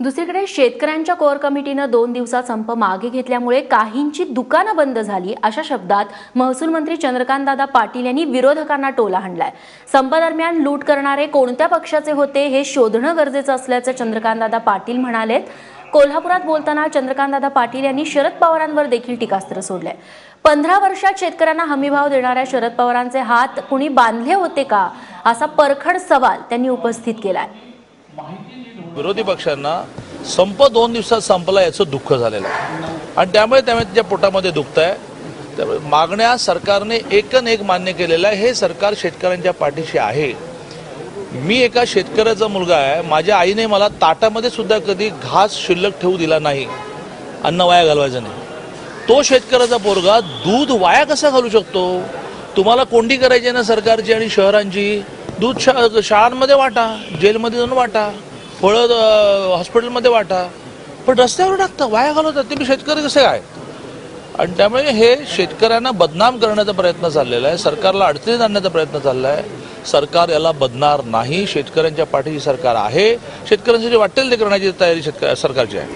दुसरीकडे शेतकऱ्यांच्या कोर कमिटीनं दोन दिवसात संप मागे घेतल्यामुळे काहींची दुकानं बंद झाली अशा शब्दात महसूल मंत्री चंद्रकांतदादा पाटील यांनी विरोधकांना टोला हाणलाय. संप दरम्यान लूट करणारे कोणत्या पक्षाचे होते हे शोधणं गरजेचं असल्याचं चंद्रकांतदादा पाटील म्हणालेत. कोल्हापुरात बोलताना चंद्रकांतदादा पाटील यांनी शरद पवारांवर देखील टीकास्त्र सोडलंय. पंधरा वर्षात शेतकऱ्यांना हमीभाव देणाऱ्या शरद पवारांचे हात कुणी बांधले होते का? असा परखड सवाल त्यांनी उपस्थित केलाय. विरोधी पक्षांना संप दोन दिवसात संपला याचं दुःख झालेलं आहे. आणि त्यामुळे त्यामुळे त्याच्या पोटामध्ये दुखत आहे त्यामुळे मागण्या सरकारने एकन एक मान्य केलेलं आहे. हे सरकार शेतकऱ्यांच्या पाठीशी आहे. मी एका शेतकऱ्याचा मुलगा आहे. माझ्या आईने मला ताटामध्ये सुद्धा कधी घास शिल्लक ठेवू दिला नाही. अन्न वाया घालवायचं नाही. तो शेतकऱ्याचा पोरगा दूध वाया कसा घालू शकतो? तुम्हाला कोंडी करायची आहे ना सरकारची आणि शहरांची? दूध शा शाळांमध्ये वाटा जेलमध्ये जाऊन वाटा. फळं हॉस्पिटलमध्ये वाटा. पण रस्त्यावर टाकता वाया घालवतात. ते मी शेतकरी कसे काय? आणि त्यामुळे हे शेतकऱ्यांना बदनाम करण्याचा प्रयत्न चाललेला आहे. सरकारला अडचणीत आणण्याचा प्रयत्न चालला आहे. सरकार याला बदणार नाही. शेतकऱ्यांच्या पाठीशी सरकार आहे. शेतकऱ्यांसाठी वाटेल ते करण्याची तयारी शेतक सरकारची आहे.